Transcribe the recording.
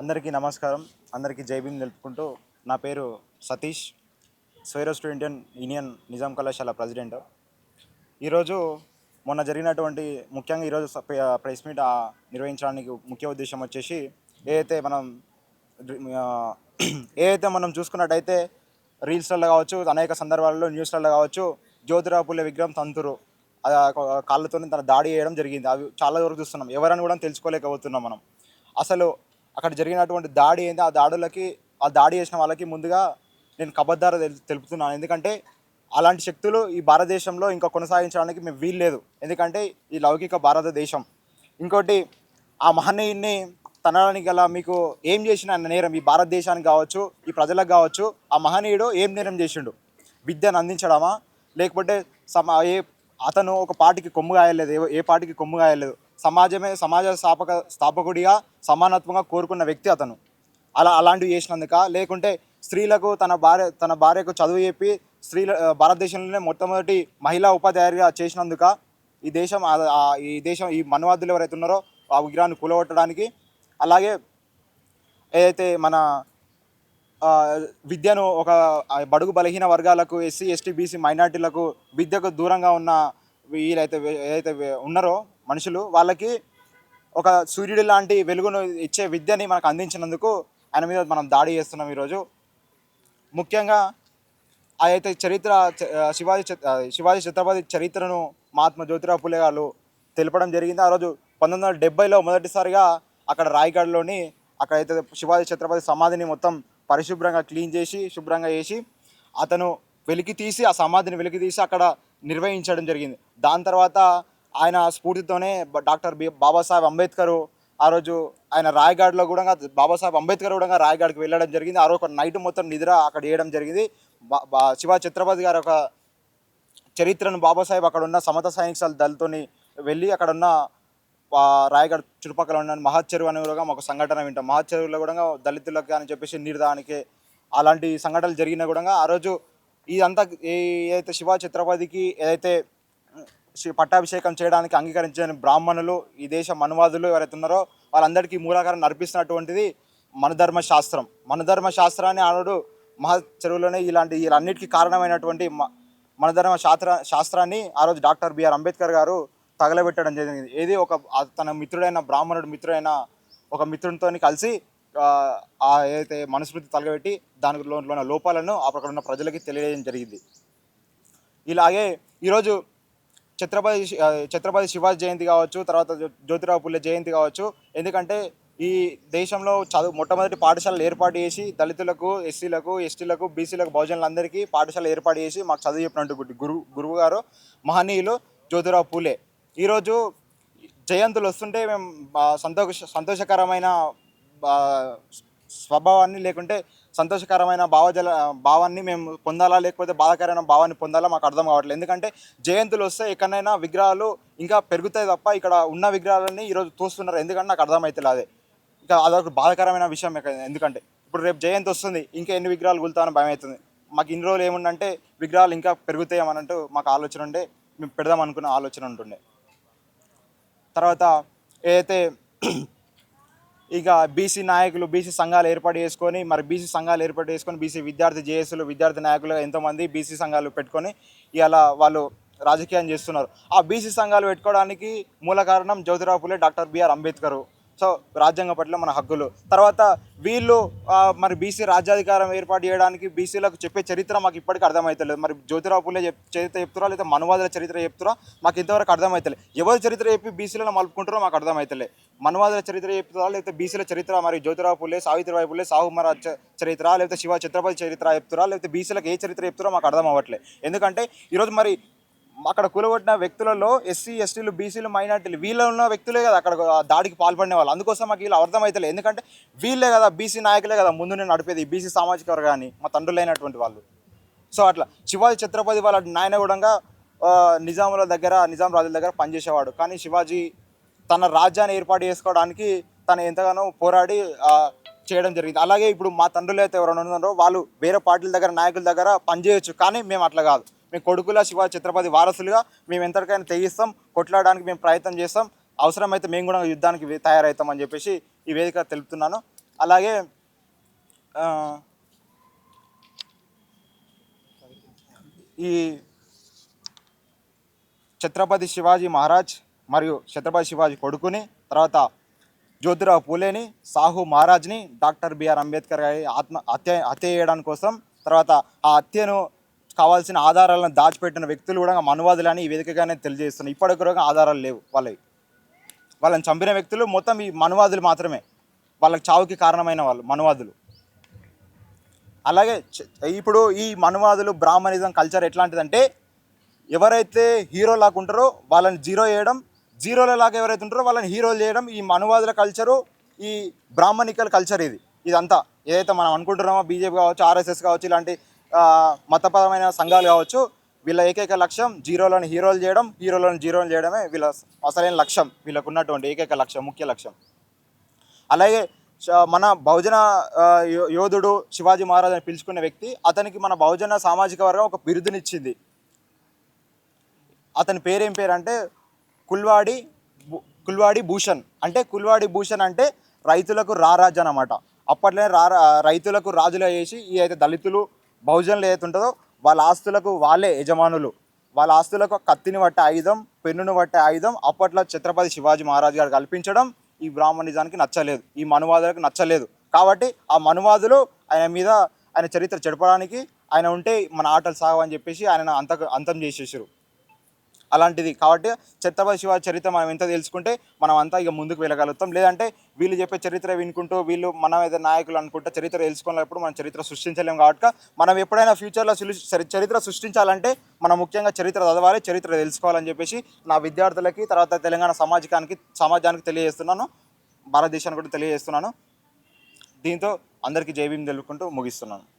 అందరికీ నమస్కారం. అందరికీ జై భీమ్ తెలుపుకుంటూ నా పేరు సతీష్ స్వైరో స్టూడెంట్ యూనియన్ నిజాం కళాశాల ప్రెసిడెంట్. ఈరోజు మొన్న జరిగినటువంటి ముఖ్యంగా ఈరోజు ప్రెస్ మీట్ నిర్వహించడానికి ముఖ్య ఉద్దేశం వచ్చేసి ఏదైతే మనం ఏదైతే మనం చూసుకున్నట్టయితే రీల్స్లలో కావచ్చు అనేక సందర్భాల్లో న్యూస్లలో కావచ్చు జ్యోతిరాపుల విగ్రహం తంతురు. ఆ కాళ్ళతో తన దాడి చేయడం జరిగింది. అవి చాలా వరకు చూస్తున్నాం. ఎవరని కూడా తెలుసుకోలేకపోతున్నాం మనం. అసలు అక్కడ జరిగినటువంటి దాడి ఏంది? ఆ దాడులకి ఆ దాడి చేసిన వాళ్ళకి ముందుగా నేను కబద్దార తెలు- తెలుపుతున్నాను. ఎందుకంటే అలాంటి శక్తులు ఈ భారతదేశంలో ఇంకా కొనసాగించడానికి మేము వీలు లేదు ఎందుకంటే ఈ లౌకిక భారతదేశం. ఇంకోటి ఆ మహనీయుని తనడానికి గల మీకు ఏం చేసిన నేరం? ఈ భారతదేశానికి కావచ్చు ఈ ప్రజలకు కావచ్చు ఆ మహనీయుడు ఏం నేరం చేసిండు? విద్యను అందించడమా? లేకపోతే సమా ఏ అతను ఒక పాటికి కొమ్ము కాయలేదు ఏ- ఏ పార్టీకి కొమ్ము కాయలేదు. సమాజమే సమాజ స్థాపక స్థాపకుడిగా సమానత్వంగా కోరుకున్న వ్యక్తి అతను. అలా అలాంటివి చేసినందుక లేకుంటే స్త్రీలకు తన భార్య తన భార్యకు చదువు చెప్పి స్త్రీల భారతదేశంలోనే మొట్టమొదటి మహిళా ఉపాధ్యాయుడిగా చేసినందుక ఈ దేశం ఈ దేశం ఈ మనువాదులు ఎవరైతే ఉన్నారో ఆ విగ్రహాన్ని కూలగొట్టడానికి అలాగే ఏదైతే మన విద్యను ఒక బడుగు బలహీన వర్గాలకు ఎస్సీ ఎస్టీ బీసీ మైనార్టీలకు విద్యకు దూరంగా ఉన్న వీళ్ళైతే ఏదైతే ఉన్నారో మనుషులు వాళ్ళకి ఒక సూర్యుడి లాంటి వెలుగును ఇచ్చే విద్యని మనకు అందించినందుకు ఆయన మీద మనం దాడి చేస్తున్నాం ఈరోజు. ముఖ్యంగా అయితే చరిత్ర శివాజీ శివాజీ ఛత్రపతి చరిత్రను మహాత్మా జ్యోతిరావు పులే గారు తెలపడం జరిగింది. ఆ రోజు పంతొమ్మిది వందల డెబ్బైలో మొదటిసారిగా అక్కడ రాయగఢ్లోని అక్కడైతే శివాజీ ఛత్రపతి సమాధిని మొత్తం పరిశుభ్రంగా క్లీన్ చేసి శుభ్రంగా చేసి అతను వెలికి తీసి ఆ సమాధిని వెలికి తీసి అక్కడ నిర్వహించడం జరిగింది. దాని తర్వాత ఆయన స్ఫూర్తితోనే డాక్టర్ బి బాబాసాహెబ్ అంబేద్కర్ ఆ రోజు ఆయన రాయగఢ్లో కూడా బాబాసాహెబ్ అంబేద్కర్ కూడా రాయగఢ్కి వెళ్ళడం జరిగింది. ఆ రోజు ఒక నైట్ మొత్తం నిద్ర అక్కడ వేయడం జరిగింది. శివ బా- ఛత్రపతి గారు ఒక చరిత్రను బాబాసాహెబ్ అక్కడ ఉన్న సమత సైనిక దళతోని వెళ్ళి అక్కడ ఉన్న రాయగఢ్ చుట్టుపక్కల ఉన్న మహత్ చెరువు అని కూడా ఒక సంఘటన వింటాం. మహత్ చెరువులో కూడా దళితులకు అని చెప్పేసి నిర్దానికి అలాంటి సంఘటనలు జరిగినా కూడా ఆ రోజు ఇదంతా ఏదైతే శివ ఛత్రపతికి ఏదైతే పట్టాభిషేకం చేయడానికి అంగీకరించిన బ్రాహ్మణులు ఈ దేశ మనువాదులు ఎవరైతే ఉన్నారో వాళ్ళందరికీ మూలాకారం నడిపిస్తున్నటువంటిది మనధర్మ శాస్త్రం. మనధర్మ శాస్త్రాన్ని ఆనుడు మహా చెరువులోనే ఇలాంటి వీళ్ళన్నిటికీ కారణమైనటువంటి మనధర్మ శాస్త్ర శాస్త్రాన్ని ఆ రోజు డాక్టర్ బిఆర్ అంబేద్కర్ గారు తగలబెట్టడం జరిగింది. ఏది ఒక తన మిత్రుడైన బ్రాహ్మణుడు మిత్రుడైన ఒక మిత్రునితో కలిసి ఆ ఏదైతే మనుస్మృతి తగలబెట్టి దానిలో ఉన్న లోపాలను అక్కడ ఉన్న ప్రజలకి తెలియజేయడం జరిగింది. ఇలాగే ఈరోజు ఛత్రపతి ఛత్రపతి శివాజీ జయంతి కావచ్చు తర్వాత జ్యోతిరావు పుల్లె జయంతి కావచ్చు. ఎందుకంటే ఈ దేశంలో చదువు మొట్టమొదటి పాఠశాలలు ఏర్పాటు చేసి దళితులకు ఎస్సీలకు ఎస్టీలకు బీసీలకు బహుజనులందరికీ పాఠశాల ఏర్పాటు చేసి మాకు చదువు చెప్పినట్టు గురువు గురువు గారు మహనీయులు జ్యోతిరావు పూలే ఈరోజు జయంతులు వస్తుంటే మేము సంతోష సంతోషకరమైన స్వభావాన్ని లేకుంటే సంతోషకరమైన భావజల భావాన్ని మేము పొందాలా లేకపోతే బాధాకరమైన భావాన్ని పొందాలా మాకు అర్థం కావట్లేదు. ఎందుకంటే జయంతులు వస్తే ఎక్కడైనా విగ్రహాలు ఇంకా పెరుగుతాయి తప్ప ఇక్కడ ఉన్న విగ్రహాలని ఈరోజు తోస్తున్నారు. ఎందుకంటే నాకు అర్థమవుతుంది అదే ఇంకా అదొక బాధాకరమైన విషయం ఎందుకంటే ఇప్పుడు రేపు జయంతి వస్తుంది ఇంకా ఎన్ని విగ్రహాలు గుల్తామని భయం అవుతుంది మాకు ఇన్ని రోజులు ఏముందంటే విగ్రహాలు ఇంకా పెరుగుతాయేమనంటూ మాకు ఆలోచన ఉండే మేము పెడదాం అనుకున్న ఆలోచన ఉంటుండే. తర్వాత ఏదైతే ఇక బీసీ నాయకులు బీసీ సంఘాలు ఏర్పాటు చేసుకొని మరి బీసీ సంఘాలు ఏర్పాటు చేసుకొని బీసీ విద్యార్థి జేఏసీలు విద్యార్థి నాయకులు ఎంతోమంది బీసీ సంఘాలు పెట్టుకొని ఇలా వాళ్ళు రాజకీయం చేస్తున్నారు. ఆ బీసీ సంఘాలు పెట్టుకోవడానికి మూల కారణం Jyotirao Phule doctor BR Ambedkar. So రాజ్యాంగ పట్ల మన హక్కులు. తర్వాత వీళ్ళు మరి బీసీ రాజ్యాధికారం ఏర్పాటు చేయడానికి బీసీలకు చెప్పే చరిత్ర మాకు ఇప్పటికీ అర్థమవుతలేదు మరి జ్యోతిరావు పులే చెప్ చరిత్ర చెప్తురా లేదా మనువాదుల చరిత్ర చెప్తురా మాకు ఇంతవరకు అర్థమవుతలేదు ఎవరి చరిత్ర చెప్పి బీసీలను మలుపుకుంటారో మాకు అర్థమవుతలే మనువాదుల చరిత్ర చెప్తురా లేకపోతే బీసీల చరిత్ర మరి జ్యోతిరావు పులే సావిత్రిబాయి పులే సాహు మహారాజ్ చరిత్ర లేకపోతే శివ ఛత్రపతి చరిత్ర చెప్తురా లేకపోతే బీసీలకు ఏ చరిత్ర చెప్తురో మాకు అర్థం అవ్వట్లేదు. ఎందుకంటే ఈరోజు మరి అక్కడ కూలగొట్టిన వ్యక్తులలో ఎస్సీ ఎస్టీలు బీసీలు మైనార్టీలు వీళ్ళు ఉన్న వ్యక్తులే కదా అక్కడ దాడికి పాల్పడిన వాళ్ళు. అందుకోసం మాకు వీళ్ళు అర్థమవుతలేదు ఎందుకంటే వీళ్ళే కదా బీసీ నాయకులే కదా ముందు నేను నడిపేది బీసీ సామాజిక వర్గాన్ని మా తండ్రులైనటువంటి వాళ్ళు. సో అట్లా శివాజీ ఛత్రపతి వాళ్ళ నాయన కూడా నిజాముల దగ్గర నిజాం రాజుల దగ్గర పనిచేసేవాడు. కానీ శివాజీ తన రాజ్యాన్ని ఏర్పాటు చేసుకోవడానికి తను ఎంతగానో పోరాడి చేయడం జరిగింది. అలాగే ఇప్పుడు మా తండ్రులు అయితే ఎవరైనా ఉన్నారో వాళ్ళు వేరే పార్టీల దగ్గర నాయకుల దగ్గర పనిచేయొచ్చు. కానీ మేము అట్లా కాదు. మీ కొడుకుల శివ ఛత్రపతి వారసులుగా మేము ఎంతకైనా తెగిస్తాం కొట్లాడడానికి మేము ప్రయత్నం చేస్తాం. అవసరమైతే మేము కూడా యుద్ధానికి తయారవుతామని తయారవుతాం అని చెప్పేసి ఈ వేదిక తెలుపుతున్నాను. అలాగే ఈ ఛత్రపతి శివాజీ మహారాజ్ మరియు ఛత్రపతి శివాజీ కొడుకుని తర్వాత జ్యోతిరావు పూలేని సాహు మహారాజ్ని డాక్టర్ బిఆర్ అంబేద్కర్ గారి ఆత్మ హత్య హత్య చేయడం కోసం తర్వాత ఆ హత్యను కావాల్సిన ఆధారాలను దాచిపెట్టిన వ్యక్తులు కూడా మనువాదులని ఈ వేదికగానే తెలియజేస్తున్నాయి ఇప్పటికి కూడా ఆధారాలు లేవు వాళ్ళవి. వాళ్ళని చంపిన వ్యక్తులు మొత్తం ఈ మనువాదులు మాత్రమే. వాళ్ళకి చావుకి కారణమైన వాళ్ళు మనువాదులు. అలాగే ఇప్పుడు ఈ మనువాదులు బ్రాహ్మణిజం కల్చర్ ఎట్లాంటిదంటే ఎవరైతే హీరోలాగా ఉంటారో వాళ్ళని జీరో చేయడం జీరోల లాగా ఎవరైతే ఉంటారో వాళ్ళని హీరోలు చేయడం ఈ మనువాదుల కల్చరు ఈ బ్రాహ్మణికల కల్చర్ ఇది. ఇదంతా. ఏదైతే మనం అనుకుంటున్నామో బీజేపీ కావచ్చు ఆర్ఎస్ఎస్ కావచ్చు ఇలాంటి మతపరమైన సంఘాలు కావచ్చు వీళ్ళ ఏకైక లక్ష్యం జీరోలను హీరోలు చేయడం హీరోలను జీరోలు చేయడమే వీళ్ళ అసలైన లక్ష్యం వీళ్ళకు ఉన్నటువంటి ఏకైక లక్ష్యం ముఖ్య లక్ష్యం. అలాగే మన బహుజన యో- యోధుడు శివాజీ మహారాజ్ అని పిలుచుకునే వ్యక్తి అతనికి మన బహుజన సామాజిక వర్గం ఒక బిరుదునిచ్చింది. అతని పేరేం పేరు అంటే కుల్వాడి కుల్వాడి భూషణ్. అంటే కుల్వాడి భూషణ్ అంటే రైతులకు రారాజు అనమాట అప్పట్లోనే రా రైతులకు రాజులు చేసి ఈ అయితే దళితులు బహుజనులు ఏదైతుంటుందో వాళ్ళ ఆస్తులకు వాళ్ళే యజమానులు. వాళ్ళ ఆస్తులకు కత్తిని పట్టే ఆయుధం పెన్నును పట్టే ఆయుధం అప్పట్లో ఛత్రపతి శివాజీ మహారాజ్ గారు కల్పించడం ఈ బ్రాహ్మణిజానికి నచ్చలేదు. ఈ మనువాదులకు నచ్చలేదు. కాబట్టి ఆ మనువాదులు ఆయన మీద ఆయన చరిత్ర చెడపడానికి ఆయన ఉంటే మన ఆటలు సాగవని చెప్పేసి ఆయన అంత అంతం చేసేసారు అలాంటిది. కాబట్టి ఛత్రపతి శివ చరిత్ర మనం ఎంత తెలుసుకుంటే మనం అంతా ఇక ముందుకు వెళ్ళగలుగుతాం. లేదంటే వీళ్ళు చెప్పే చరిత్ర వినుకుంటూ వీళ్ళు మనం ఏదైనా నాయకులు అనుకుంటే చరిత్ర తెలుసుకున్నప్పుడు మనం చరిత్ర సృష్టించలేం కాబట్టి మనం ఎప్పుడైనా ఫ్యూచర్లో చరి- చరిత్ర సృష్టించాలంటే మనం ముఖ్యంగా చరిత్ర చదవాలి చరిత్ర తెలుసుకోవాలని చెప్పేసి నా విద్యార్థులకి తర్వాత తెలంగాణ సమాజానికి సమాజానికి తెలియజేస్తున్నాను. భారతదేశానికి కూడా తెలియజేస్తున్నాను. దీంతో అందరికీ జై తెలుపుకుంటూ ముగిస్తున్నాను.